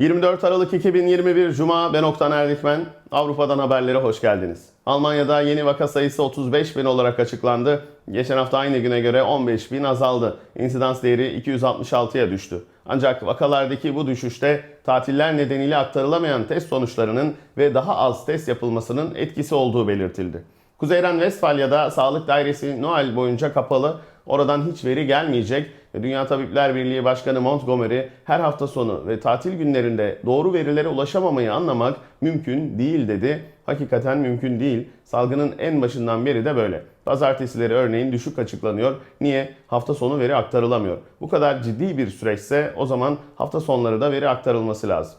24 Aralık 2021 Cuma ben Oktan Erdikmen. Avrupa'dan haberlere hoş geldiniz. Almanya'da yeni vaka sayısı 35 bin olarak açıklandı. Geçen hafta aynı güne göre 15 bin azaldı. İnsidans değeri 266'ya düştü. Ancak vakalardaki bu düşüşte tatiller nedeniyle aktarılamayan test sonuçlarının ve daha az test yapılmasının etkisi olduğu belirtildi. Kuzeyren Westfalya'da Sağlık Dairesi Noel boyunca kapalı. Oradan hiç veri gelmeyecek Dünya Tabipler Birliği Başkanı Montgomery her hafta sonu ve tatil günlerinde doğru verilere ulaşamamayı anlamak mümkün değil dedi. Hakikaten mümkün değil. Salgının en başından beri de böyle. Pazartesileri örneğin düşük açıklanıyor. Niye? Hafta sonu veri aktarılamıyor. Bu kadar ciddi bir süreçse o zaman hafta sonları da veri aktarılması lazım.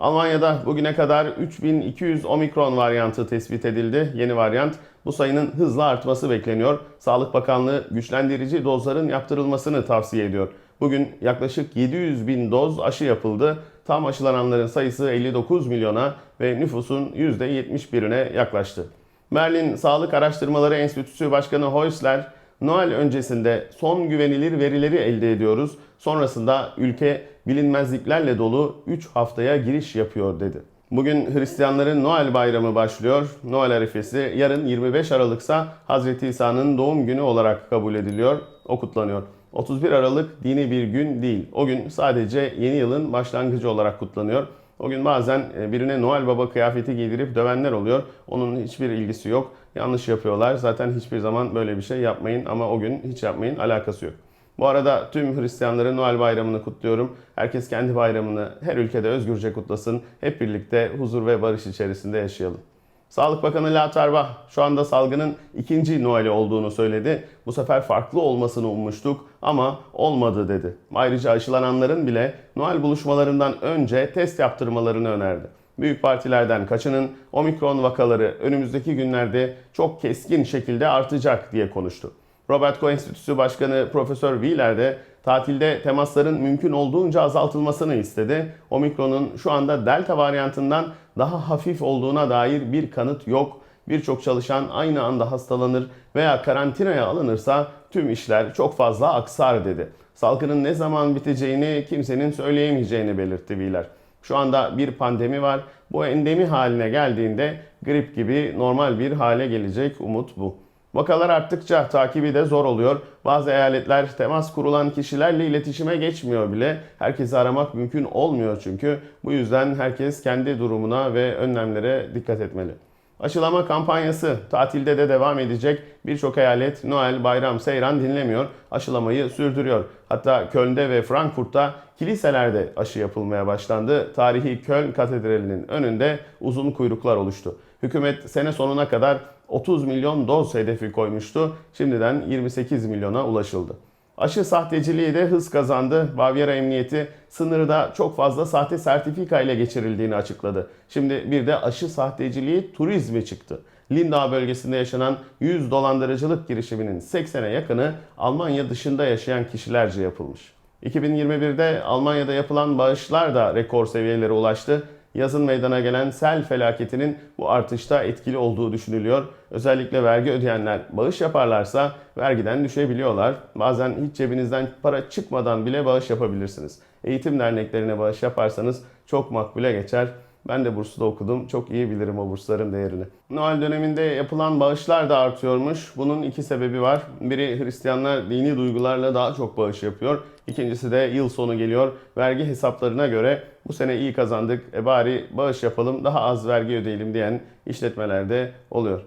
Almanya'da bugüne kadar 3200 omikron varyantı tespit edildi. Yeni varyant bu sayının hızla artması bekleniyor. Sağlık Bakanlığı güçlendirici dozların yaptırılmasını tavsiye ediyor. Bugün yaklaşık 700 bin doz aşı yapıldı. Tam aşılananların sayısı 59 milyona ve nüfusun %71'ine yaklaştı. Berlin Sağlık Araştırmaları Enstitüsü Başkanı Heusler, Noel öncesinde son güvenilir verileri elde ediyoruz. Sonrasında ülke bilinmezliklerle dolu 3 haftaya giriş yapıyor dedi. Bugün Hristiyanların Noel bayramı başlıyor. Noel arifesi yarın 25 Aralık'sa Hazreti İsa'nın doğum günü olarak kabul ediliyor, o kutlanıyor. 31 Aralık dini bir gün değil. O gün sadece yeni yılın başlangıcı olarak kutlanıyor. O gün bazen e, birine Noel Baba kıyafeti giydirip dövenler oluyor. Onun hiçbir ilgisi yok. Yanlış yapıyorlar. Zaten hiçbir zaman böyle bir şey yapmayın ama o gün hiç yapmayın. Alakası yok. Bu arada tüm Hristiyanların Noel bayramını kutluyorum. Herkes kendi bayramını her ülkede özgürce kutlasın. Hep birlikte huzur ve barış içerisinde yaşayalım. Sağlık Bakanı La Tarbah şu anda salgının ikinci Noel'i olduğunu söyledi. Bu sefer farklı olmasını ummuştuk ama olmadı dedi. Ayrıca aşılananların bile Noel buluşmalarından önce test yaptırmalarını önerdi. Büyük partilerden kaçının omikron vakaları önümüzdeki günlerde çok keskin şekilde artacak diye konuştu. Robert Koch Enstitüsü Başkanı Profesör Wheeler de tatilde temasların mümkün olduğunca azaltılmasını istedi. Omikron'un şu anda Delta varyantından daha hafif olduğuna dair bir kanıt yok. Birçok çalışan aynı anda hastalanır veya karantinaya alınırsa tüm işler çok fazla aksar dedi. Salgının ne zaman biteceğini kimsenin söyleyemeyeceğini belirtti Wheeler. Şu anda bir pandemi var. Bu endemi haline geldiğinde grip gibi normal bir hale gelecek umut bu. Vakalar arttıkça takibi de zor oluyor. Bazı eyaletler temas kurulan kişilerle iletişime geçmiyor bile. Herkesi aramak mümkün olmuyor çünkü. Bu yüzden herkes kendi durumuna ve önlemlere dikkat etmeli. Aşılama kampanyası tatilde de devam edecek. Birçok eyalet Noel, Bayram, Seyran dinlemiyor. Aşılamayı sürdürüyor. Hatta Köln'de ve Frankfurt'ta kiliselerde aşı yapılmaya başlandı. Tarihi Köln Katedrali'nin önünde uzun kuyruklar oluştu. Hükümet sene sonuna kadar 30 milyon doz hedefi koymuştu. Şimdiden 28 milyona ulaşıldı. Aşı sahteciliği de hız kazandı. Bavyera Emniyeti sınırda çok fazla sahte sertifika ile geçirildiğini açıkladı. Şimdi bir de aşı sahteciliği turizmi çıktı. Lindau bölgesinde yaşanan 100 dolandırıcılık girişiminin 80'e yakını Almanya dışında yaşayan kişilerce yapılmış. 2021'de Almanya'da yapılan bağışlar da rekor seviyelere ulaştı. Yazın meydana gelen sel felaketinin bu artışta etkili olduğu düşünülüyor. Özellikle vergi ödeyenler bağış yaparlarsa vergiden düşebiliyorlar. Bazen hiç cebinizden para çıkmadan bile bağış yapabilirsiniz. Eğitim derneklerine bağış yaparsanız çok makbule geçer. Ben de burslu okudum. Çok iyi bilirim o bursların değerini. Noel döneminde yapılan bağışlar da artıyormuş. Bunun iki sebebi var. Biri Hristiyanlar dini duygularla daha çok bağış yapıyor. İkincisi de yıl sonu geliyor. Vergi hesaplarına göre bu sene iyi kazandık. E bari bağış yapalım daha az vergi ödeyelim diyen işletmelerde oluyor.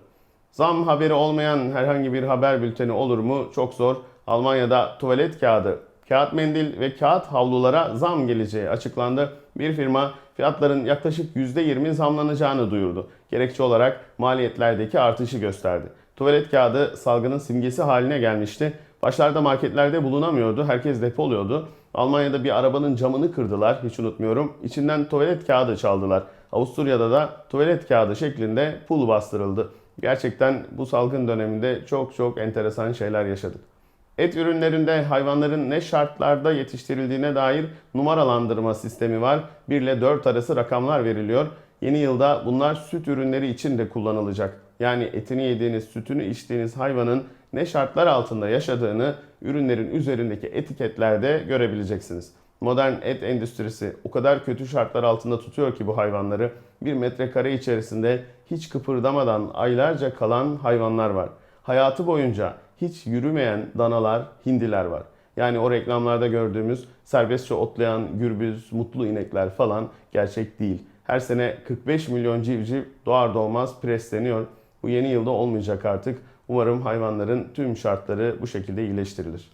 Zam haberi olmayan herhangi bir haber bülteni olur mu? Çok zor. Almanya'da tuvalet kağıdı, kağıt mendil ve kağıt havlulara zam geleceği açıklandı. Bir firma fiyatların yaklaşık %20 zamlanacağını duyurdu. Gerekçe olarak maliyetlerdeki artışı gösterdi. Tuvalet kağıdı salgının simgesi haline gelmişti. Başlarda marketlerde bulunamıyordu, herkes depoluyordu. Almanya'da bir arabanın camını kırdılar, hiç unutmuyorum. İçinden tuvalet kağıdı çaldılar. Avusturya'da da tuvalet kağıdı şeklinde pul bastırıldı. Gerçekten bu salgın döneminde çok çok enteresan şeyler yaşadık. Et ürünlerinde hayvanların ne şartlarda yetiştirildiğine dair numaralandırma sistemi var. 1 ile 4 arası rakamlar veriliyor. Yeni yılda bunlar süt ürünleri için de kullanılacak. Yani etini yediğiniz, sütünü içtiğiniz hayvanın ne şartlar altında yaşadığını ürünlerin üzerindeki etiketlerde görebileceksiniz. Modern et endüstrisi o kadar kötü şartlar altında tutuyor ki bu hayvanları. Bir metrekare içerisinde hiç kıpırdamadan aylarca kalan hayvanlar var. Hayatı boyunca hiç yürümeyen danalar, hindiler var. Yani o reklamlarda gördüğümüz serbestçe otlayan gürbüz, mutlu inekler falan gerçek değil. Her sene 45 milyon civciv doğar doğmaz presleniyor. Bu yeni yılda olmayacak artık. Umarım hayvanların tüm şartları bu şekilde iyileştirilir.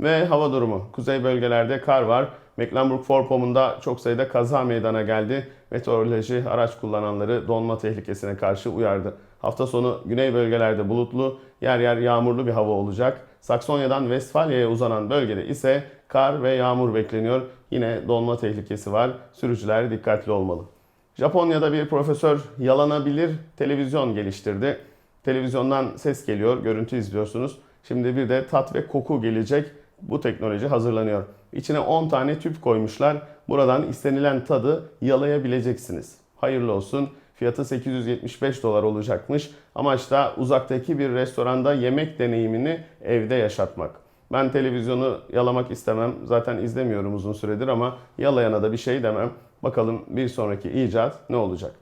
Ve hava durumu. Kuzey bölgelerde kar var. Mecklenburg-Vorpommern'da çok sayıda kaza meydana geldi. Meteoroloji araç kullananları donma tehlikesine karşı uyardı. Hafta sonu güney bölgelerde bulutlu, yer yer yağmurlu bir hava olacak. Saksonya'dan Westfalya'ya uzanan bölgede ise kar ve yağmur bekleniyor. Yine donma tehlikesi var. Sürücüler dikkatli olmalı. Japonya'da bir profesör yalanabilir televizyon geliştirdi. Televizyondan ses geliyor, görüntü izliyorsunuz. Şimdi bir de tat ve koku gelecek. Bu teknoloji hazırlanıyor. İçine 10 tane tüp koymuşlar. Buradan istenilen tadı yalayabileceksiniz. Hayırlı olsun. Fiyatı 875 dolar olacakmış. Amaç da uzaktaki bir restoranda yemek deneyimini evde yaşatmak. Ben televizyonu yalamak istemem. Zaten izlemiyorum uzun süredir ama yalayana da bir şey demem. Bakalım bir sonraki icat ne olacak?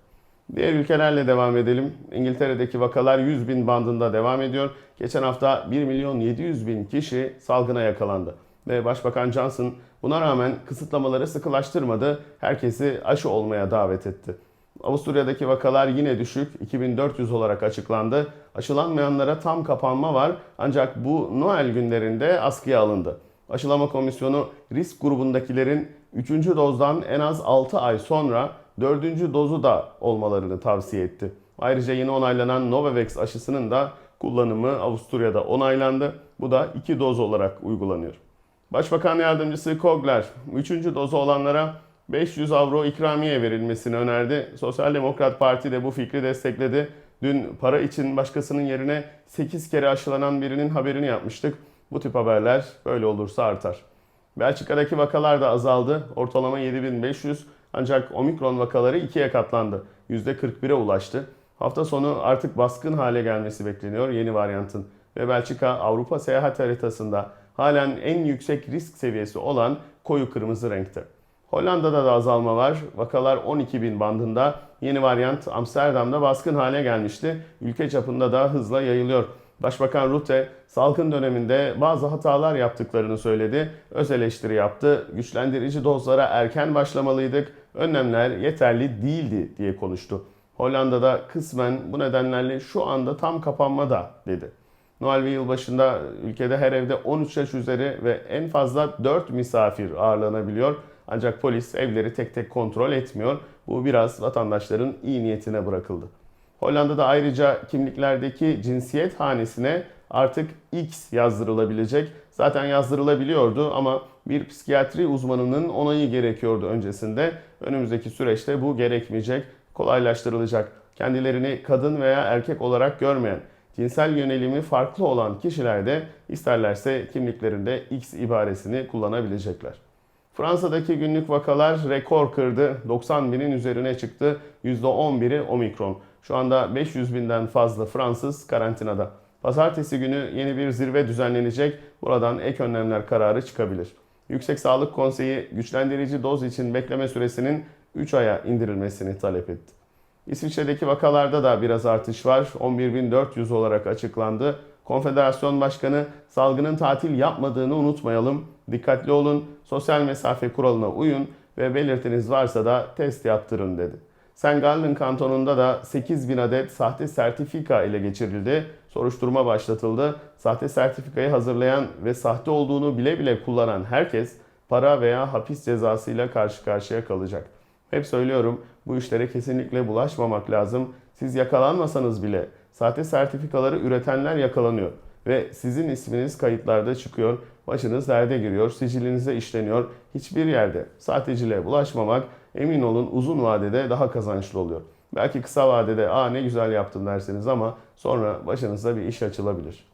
Diğer ülkelerle devam edelim. İngiltere'deki vakalar 100 bin bandında devam ediyor. Geçen hafta 1 milyon 700 bin kişi salgına yakalandı. Ve Başbakan Johnson buna rağmen kısıtlamaları sıkılaştırmadı. Herkesi aşı olmaya davet etti. Avusturya'daki vakalar yine düşük. 2400 olarak açıklandı. Aşılanmayanlara tam kapanma var. Ancak bu Noel günlerinde askıya alındı. Aşılama komisyonu risk grubundakilerin 3. dozdan en az 6 ay sonra 4. dozu da olmalarını tavsiye etti. Ayrıca yeni onaylanan Novavax aşısının da kullanımı Avusturya'da onaylandı. Bu da 2 doz olarak uygulanıyor. Başbakan Yardımcısı Kogler 3. dozu olanlara 500 avro ikramiye verilmesini önerdi. Sosyal Demokrat Parti de bu fikri destekledi. Dün para için başkasının yerine 8 kere aşılanan birinin haberini yapmıştık. Bu tip haberler böyle olursa artar. Belçika'daki vakalar da azaldı. Ortalama 7500 ancak omikron vakaları ikiye katlandı. %41'e ulaştı. Hafta sonu artık baskın hale gelmesi bekleniyor yeni varyantın. Ve Belçika Avrupa seyahat haritasında halen en yüksek risk seviyesi olan koyu kırmızı renkte. Hollanda'da da azalma var. Vakalar 12 bin bandında. Yeni varyant Amsterdam'da baskın hale gelmişti. Ülke çapında da hızla yayılıyor. Başbakan Rutte salgın döneminde bazı hatalar yaptıklarını söyledi. Öz eleştiri yaptı. Güçlendirici dozlara erken başlamalıydık. Önlemler yeterli değildi diye konuştu. Hollanda'da kısmen bu nedenlerle şu anda tam kapanmada dedi. Noel ve yılbaşında ülkede her evde 13 yaş üzeri ve en fazla 4 misafir ağırlanabiliyor. Ancak polis evleri tek tek kontrol etmiyor. Bu biraz vatandaşların iyi niyetine bırakıldı. Hollanda'da ayrıca kimliklerdeki cinsiyet hanesine artık X yazdırılabilecek. Zaten yazdırılabiliyordu ama bir psikiyatri uzmanının onayı gerekiyordu öncesinde. Önümüzdeki süreçte bu gerekmeyecek, kolaylaştırılacak. Kendilerini kadın veya erkek olarak görmeyen, cinsel yönelimi farklı olan kişiler de isterlerse kimliklerinde X ibaresini kullanabilecekler. Fransa'daki günlük vakalar rekor kırdı. 90 binin üzerine çıktı. %11'i omikron. Şu anda 500 binden fazla Fransız karantinada. Pazartesi günü yeni bir zirve düzenlenecek. Buradan ek önlemler kararı çıkabilir. Yüksek Sağlık Konseyi güçlendirici doz için bekleme süresinin 3 aya indirilmesini talep etti. İsviçre'deki vakalarda da biraz artış var. 11.400 olarak açıklandı. Konfederasyon Başkanı salgının tatil yapmadığını unutmayalım. Dikkatli olun, sosyal mesafe kuralına uyun ve belirtiniz varsa da test yaptırın dedi. St. Kantonunda da 8 bin adet sahte sertifika ele geçirildi. Soruşturma başlatıldı. Sahte sertifikayı hazırlayan ve sahte olduğunu bile bile kullanan herkes para veya hapis cezasıyla karşı karşıya kalacak. Hep söylüyorum bu işlere kesinlikle bulaşmamak lazım. Siz yakalanmasanız bile sahte sertifikaları üretenler yakalanıyor ve sizin isminiz kayıtlarda çıkıyor. Başınız derde giriyor, sicilinize işleniyor. Hiçbir yerde sahteciliğe bulaşmamak emin olun uzun vadede daha kazançlı oluyor. Belki kısa vadede aa ne güzel yaptın dersiniz ama sonra başınıza bir iş açılabilir.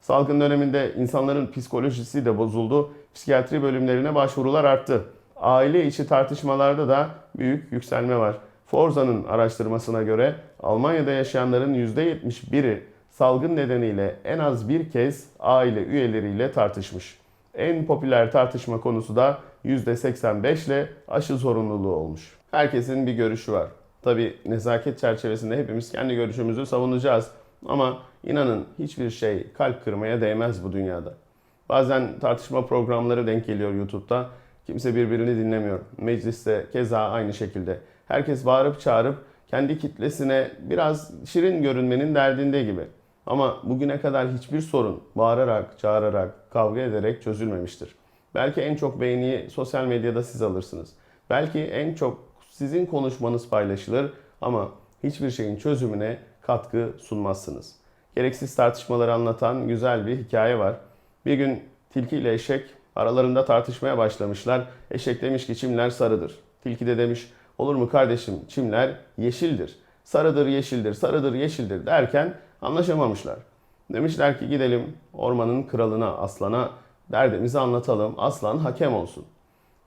Salgın döneminde insanların psikolojisi de bozuldu. Psikiyatri bölümlerine başvurular arttı. Aile içi tartışmalarda da büyük yükselme var. Forza'nın araştırmasına göre Almanya'da yaşayanların %71'i salgın nedeniyle en az bir kez aile üyeleriyle tartışmış. En popüler tartışma konusu da %85 ile aşı zorunluluğu olmuş. Herkesin bir görüşü var. Tabi nezaket çerçevesinde hepimiz kendi görüşümüzü savunacağız. Ama inanın hiçbir şey kalp kırmaya değmez bu dünyada. Bazen tartışma programları denk geliyor YouTube'da. Kimse birbirini dinlemiyor. Mecliste keza aynı şekilde. Herkes bağırıp çağırıp kendi kitlesine biraz şirin görünmenin derdinde gibi. Ama bugüne kadar hiçbir sorun bağırarak, çağırarak, kavga ederek çözülmemiştir. Belki en çok beğeniyi sosyal medyada siz alırsınız. Belki en çok sizin konuşmanız paylaşılır ama hiçbir şeyin çözümüne katkı sunmazsınız. Gereksiz tartışmaları anlatan güzel bir hikaye var. Bir gün tilki ile eşek aralarında tartışmaya başlamışlar. Eşek demiş ki çimler sarıdır. Tilki de demiş olur mu kardeşim çimler yeşildir. Sarıdır yeşildir, sarıdır yeşildir derken anlaşamamışlar. Demişler ki gidelim ormanın kralına, aslana derdimizi anlatalım. Aslan hakem olsun.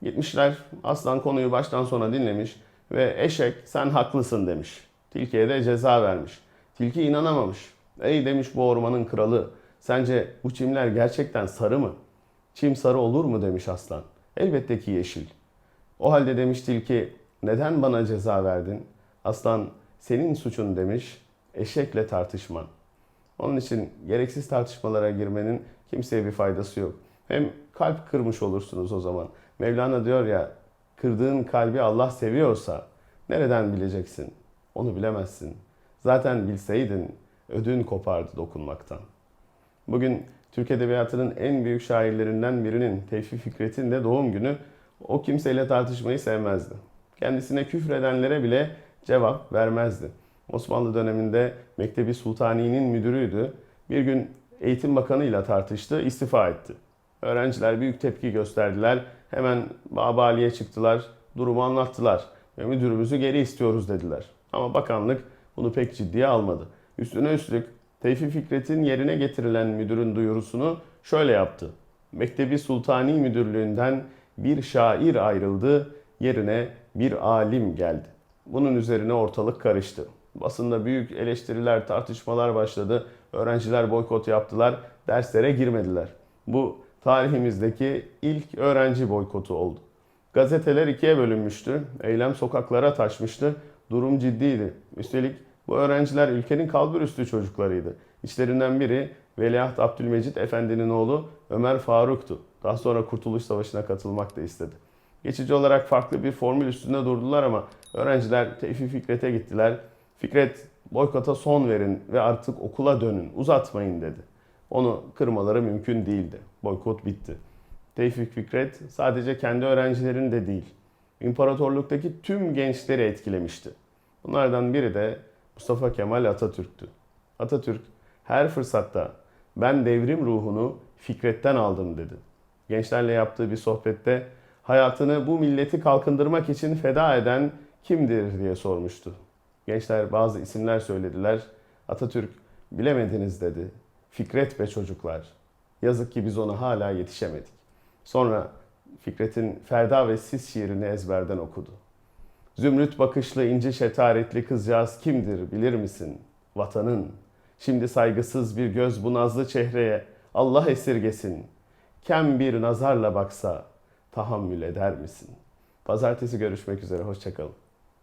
Gitmişler aslan konuyu baştan sona dinlemiş ve eşek sen haklısın demiş. Tilkiye de ceza vermiş. Tilki inanamamış. Ey demiş bu ormanın kralı. Sence bu çimler gerçekten sarı mı? Çim sarı olur mu demiş aslan. Elbette ki yeşil. O halde demiş tilki neden bana ceza verdin? Aslan senin suçun demiş eşekle tartışman. Onun için gereksiz tartışmalara girmenin kimseye bir faydası yok. Hem kalp kırmış olursunuz o zaman. Mevlana diyor ya kırdığın kalbi Allah seviyorsa nereden bileceksin? Onu bilemezsin. Zaten bilseydin ödün kopardı dokunmaktan. Bugün Türk Edebiyatı'nın en büyük şairlerinden birinin Tevfik Fikret'in de doğum günü. O kimseyle tartışmayı sevmezdi. Kendisine küfredenlere bile cevap vermezdi. Osmanlı döneminde Mektebi Sultani'nin müdürüydü. Bir gün Eğitim Bakanı ile tartıştı, istifa etti. Öğrenciler büyük tepki gösterdiler. Hemen Babali'ye çıktılar, durumu anlattılar ve müdürümüzü geri istiyoruz dediler. Ama bakanlık bunu pek ciddiye almadı. Üstüne üstlük Tevfik Fikret'in yerine getirilen müdürün duyurusunu şöyle yaptı. Mektebi Sultani Müdürlüğü'nden bir şair ayrıldı, yerine bir alim geldi. Bunun üzerine ortalık karıştı. Basında büyük eleştiriler, tartışmalar başladı. Öğrenciler boykot yaptılar, derslere girmediler. Bu tarihimizdeki ilk öğrenci boykotu oldu. Gazeteler ikiye bölünmüştü. Eylem sokaklara taşmıştı. Durum ciddiydi. Üstelik bu öğrenciler ülkenin kalburüstü çocuklarıydı. İçlerinden biri Veliaht Abdülmecit Efendi'nin oğlu Ömer Faruk'tu. Daha sonra Kurtuluş Savaşı'na katılmak da istedi. Geçici olarak farklı bir formül üstünde durdular ama öğrenciler Tevfik Fikret'e gittiler. Fikret boykota son verin ve artık okula dönün, uzatmayın dedi. Onu kırmaları mümkün değildi. Boykot bitti. Tevfik Fikret sadece kendi öğrencilerini de değil, imparatorluktaki tüm gençleri etkilemişti. Bunlardan biri de Mustafa Kemal Atatürk'tü. Atatürk her fırsatta ben devrim ruhunu Fikret'ten aldım dedi. Gençlerle yaptığı bir sohbette hayatını bu milleti kalkındırmak için feda eden kimdir diye sormuştu. Gençler bazı isimler söylediler. Atatürk bilemediniz dedi. Fikret be çocuklar. Yazık ki biz ona hala yetişemedik. Sonra Fikret'in Ferda ve Sis şiirini ezberden okudu. Zümrüt bakışlı ince şetaretli kızcağız kimdir bilir misin? Vatanın. Şimdi saygısız bir göz bu nazlı çehreye Allah esirgesin. Kem bir nazarla baksa tahammül eder misin? Pazartesi görüşmek üzere. Hoşçakalın.